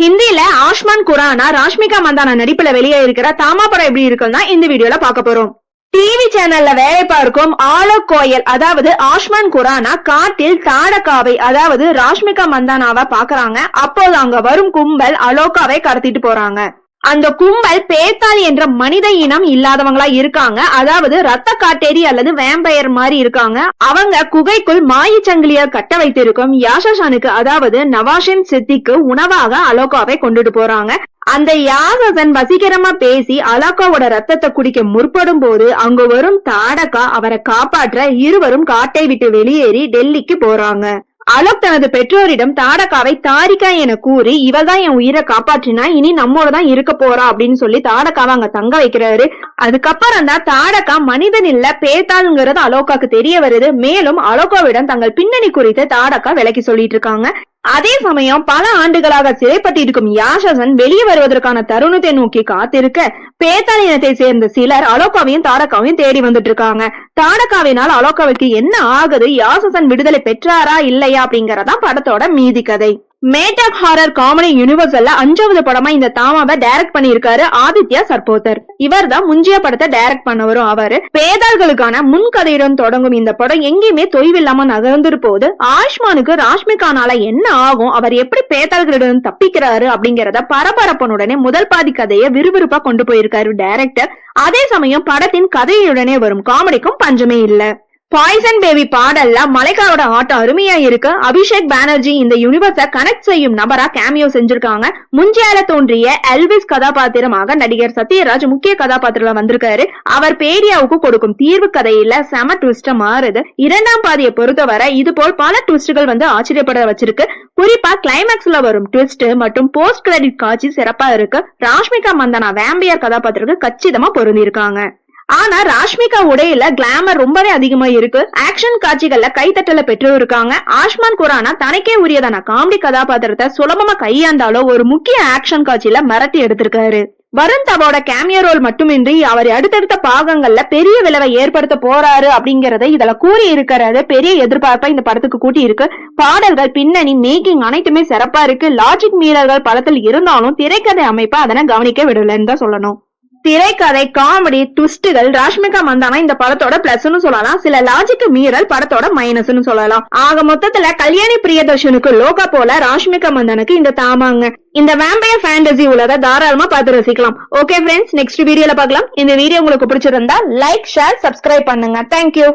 ஹிந்தியில ஆஷ்மான் குரானா ராஷ்மிகா மந்தானா நடிப்புல வெளியே இருக்கிற தாமா படம் எப்படி இருக்குன்னா இந்த வீடியோல பார்க்க போறோம். டிவி சேனல்ல வேலை பார்க்கும் ஆலோக் கோயல் அதாவது ஆஷ்மான் குரானா காட்டில் தாடகாவை அதாவது ராஷ்மிகா மந்தானாவை பாக்குறாங்க அப்போது அங்க வரும் கும்பல் அலோகாவை கடத்திட்டு போறாங்க. அந்த கும்பல் பேத்தாள் என்ற மனித இனம் இல்லாதவங்களா இருக்காங்க. அதாவது ரத்த காட்டேரி அல்லது வேம்பயர் மாதிரி இருக்காங்க. அவங்க குகைக்குள் மாயிச்சங்கிலியா கட்ட வைத்திருக்கும். யாஷானுக்கு அதாவது நவாஷின் சித்திக்கு உணவாக அலோகாவை கொண்டுட்டு போறாங்க. அந்த யாசகன் வசீகரமா பேசி அலோகாவோட ரத்தத்தை குடிக்க முற்படும் போது அங்கு வரும் தாடகா அவரை காப்பாற்ற இருவரும் காட்டை விட்டு வெளியேறி டெல்லிக்கு போறாங்க. அலோக் தனது பெற்றோரிடம் தாடகாவை தாரிகா என கூறி இவதான் என் உயிரை காப்பாற்றினா இனி நம்மோட தான் இருக்க போறா அப்படின்னு சொல்லி தாடகாவை அங்க தங்க வைக்கிறாரு. அதுக்கப்புறம் தான் தாடகா மனிதன் இல்ல பேத்தாளுங்கிறது அலோகாக்கு தெரிய வருது. மேலும் அலோகாவிடம் தங்கள் பின்னணி குறித்து தாடகா விளக்கி சொல்லிட்டு இருக்காங்க. அதே சமயம் பல ஆண்டுகளாக சிறைப்பட்டிருக்கும் யாஷசன் வெளியே வருவதற்கான தருணத்தை நோக்கி காத்திருக்க பேத்தாள் இனத்தை சேர்ந்த சிலர் அலோகாவையும் தாடகாவையும் தேடி வந்துட்டு இருக்காங்க. தாடகாவினால் அலோகாவுக்கு என்ன ஆகுது? யாசசன் விடுதலை பெற்றாரா இல்லையா அப்படிங்கறதான் படத்தோட மீதி கதை. மேட்டக் ஹாரர் காமெடி யூனிவர்சல்ல அஞ்சாவது படமா இந்த தாமாவை டைரக்ட் பண்ணியிருக்காரு ஆதித்யா சர்போத்தர். இவர் தான் முஞ்சிய படத்தை டைரக்ட் பண்ணவரும் அவரு. பேதாள்களுக்கான முன்கதையுடன் தொடங்கும் இந்த படம் எங்கேயுமே தொய்வில்லாம நகர்ந்துரு போது ஆயுஷ்மானுக்கு ராஷ்மிகானால என்ன ஆகும் அவர் எப்படி பேதாள்களிடம் தப்பிக்கிறாரு அப்படிங்கறத பரபரப்பனுடனே முதல் பாதி கதையை விறுவிறுப்பா கொண்டு போயிருக்காரு டைரக்டர் அதே சமயம் படத்தின் கதையுடனே வரும் காமெடிக்கும் பஞ்சமே இல்ல. பாய்சன் பேபி பாடல்ல மலைக்காவோட ஆட்டம் அருமையா இருக்கு அபிஷேக் பானர்ஜி இந்த யூனிவர்ஸ கனெக்ட் செய்யும் நபரா கேமியோ செஞ்சிருக்காங்க. முஞ்சியால தோன்றிய எல்விஸ் கதாபாத்திரமாக நடிகர் சத்யராஜ் முக்கிய கதாபாத்திரம் வந்திருக்காரு. அவர் பேரியாவுக்கு கொடுக்கும் தீர்வு கதையில செம ட்விஸ்ட மாறுது. இரண்டாம் பாதியை பொறுத்தவரை இது போல் பல ட்விஸ்டுகள் வந்து ஆச்சரியப்பட வச்சிருக்கு. குறிப்பா கிளைமேக்ஸ்ல வரும் ட்விஸ்ட் மற்றும் போஸ்ட் கிரெடிட் காட்சி சிறப்பா இருக்கு. ராஷ்மிகா மந்தனா வேம்பியர் கதாபாத்திரத்துக்கு கச்சிதமா பொருந்திருக்காங்க. ஆனா ராஷ்மிகா உடையில கிளாமர் ரொம்பவே அதிகமா இருக்கு. ஆக்ஷன் காட்சிகள்ல கைத்தட்டல பெற்று இருக்காங்க. ஆஷ்மான் குரானா தனக்கே உரியதான? காமெடி கதாபாத்திரத்தை சுலபமா கையாண்டாலோ ஒரு முக்கிய ஆக்ஷன் காட்சியில மிரட்டி எடுத்திருக்காரு. வருண் தவோட கேமியோ ரோல் மட்டுமின்றி அவர் அடுத்தடுத்த பாகங்கள்ல பெரிய விளைவை ஏற்படுத்த போறாரு அப்படிங்கறத இதுல கூறி இருக்கிறது பெரிய எதிர்பார்ப்பை இந்த படத்துக்கு கூட்டி இருக்கு பாடல்கள் பின்னணி மேக்கிங் அனைத்துமே சிறப்பா இருக்கு. லாஜிக் மீறல்கள் படத்தில் இருந்தாலும் திரைக்கதை அமைப்பு அதனை கவனிக்க விடலன்னு தான் சொல்லணும். திரைக்கதை காமெடி ட்விஸ்டுகள் ராஷ்மிகா மந்தானா இந்த படத்தோட பிளஸ்னு சொல்லலாம். சில லாஜிக் மீறல் படத்தோட மைனஸ்னு சொல்லலாம். ஆக மொத்தத்துல கல்யாணி பிரியதர்ஷனுக்கு லோகா போல ராஷ்மிகா மந்தனுக்கு இந்த தாமாங்க. இந்த வேம்பயர் ஃபேண்டசி உலக தாராளமா பார்த்து ரசிக்கலாம். ஓகே ஃப்ரெண்ட்ஸ் நெக்ஸ்ட் வீடியோல பார்க்கலாம். இந்த வீடியோ உங்களுக்கு பிடிச்சிருந்தா லைக் ஷேர் சப்ஸ்கிரைப் பண்ணுங்க. Thank you